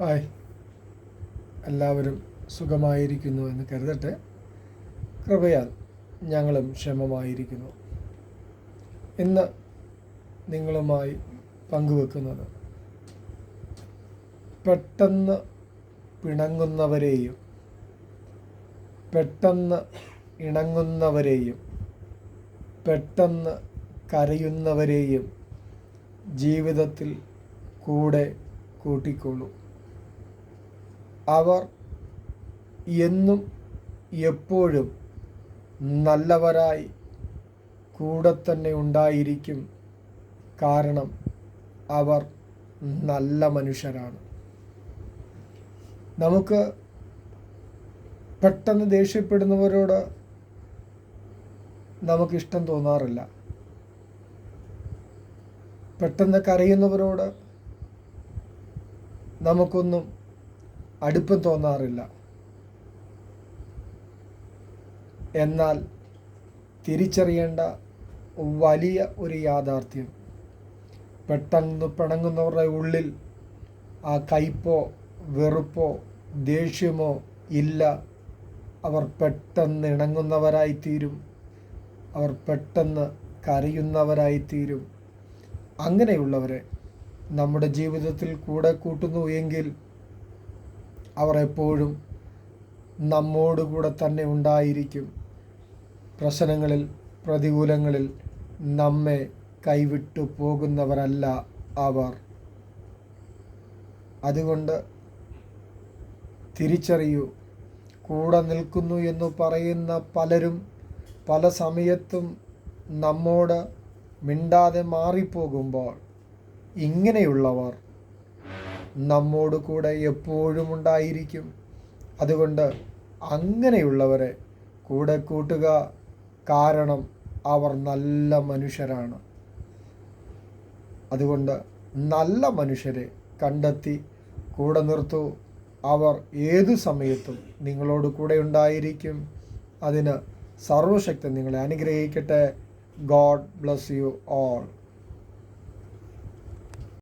Hi. എല്ലാവരും സുഖമായിരിക്കുന്നു എന്ന് കരുതട്ടെ. കൃപയാൽ ഞങ്ങളും ക്ഷമമായിരിക്കുന്നു. ഇന്ന് നിങ്ങളുമായി പങ്കുവെക്കുന്നത് പെട്ടെന്ന് പിണങ്ങുന്നവരെയും പെട്ടെന്ന് ഇണങ്ങുന്നവരെയും പെട്ടെന്ന് കരയുന്നവരെയും ജീവിതത്തിൽ കൂടെ കൂട്ടിക്കൊള്ളൂ. അവർ എന്നും എപ്പോഴും നല്ലവരായി കൂടെ തന്നെ ഉണ്ടായിരിക്കും കാരണം അവർ നല്ല മനുഷ്യരാണ്. നമുക്ക് പെട്ടെന്ന് ദേഷ്യപ്പെടുന്നവരോട് നമുക്കിഷ്ടം തോന്നാറില്ല. പെട്ടെന്ന് കരയുന്നവരോട് നമുക്കൊന്നും അടുപ്പം തോന്നാറില്ല. എന്നാൽ തിരിച്ചറിയേണ്ട വലിയ ഒരു യാഥാർത്ഥ്യം. പെട്ടെന്ന് പിണങ്ങുന്നവരുടെ ഉള്ളിൽ ആ കയ്പോ വെറുപ്പോ ദേഷ്യമോ ഇല്ല. അവർ പെട്ടെന്ന് ഇണങ്ങുന്നവരായിത്തീരും. അവർ പെട്ടെന്ന് കരയുന്നവരായിത്തീരും. അങ്ങനെയുള്ളവരെ നമ്മുടെ ജീവിതത്തിൽ കൂടെ കൂട്ടുന്നു എങ്കിൽ അവർ എപ്പോഴും നമ്മോട് കൂടെ തന്നെ ഉണ്ടായിരിക്കും. പ്രശ്നങ്ങളിൽ പ്രതികൂലങ്ങളിൽ നമ്മെ കൈവിട്ടു പോകുന്നവരല്ല അവർ. അതുകൊണ്ട് തിരിച്ചറിയൂ കൂടെ നിൽക്കുന്നു എന്ന് പറയുന്ന പലരും പല സമയത്തും നമ്മോട് മിണ്ടാതെ മാറിപ്പോകുമ്പോൾ ഇങ്ങനെയുള്ളവർ നമ്മോട് കൂടെ എപ്പോഴും ഉണ്ടായിരിക്കും. അതുകൊണ്ട് അങ്ങനെയുള്ളവരെ കൂടെ കൂട്ടുക കാരണം അവർ നല്ല മനുഷ്യരാണ്. അതുകൊണ്ട് നല്ല മനുഷ്യരെ കണ്ടെത്തി കൂടെ നിർത്തു. അവർ ഏതു സമയത്തും നിങ്ങളോട് കൂടെ ഉണ്ടായിരിക്കും. അതിന് സർവശക്തി നിങ്ങളെ അനുഗ്രഹിക്കട്ടെ. God bless you all.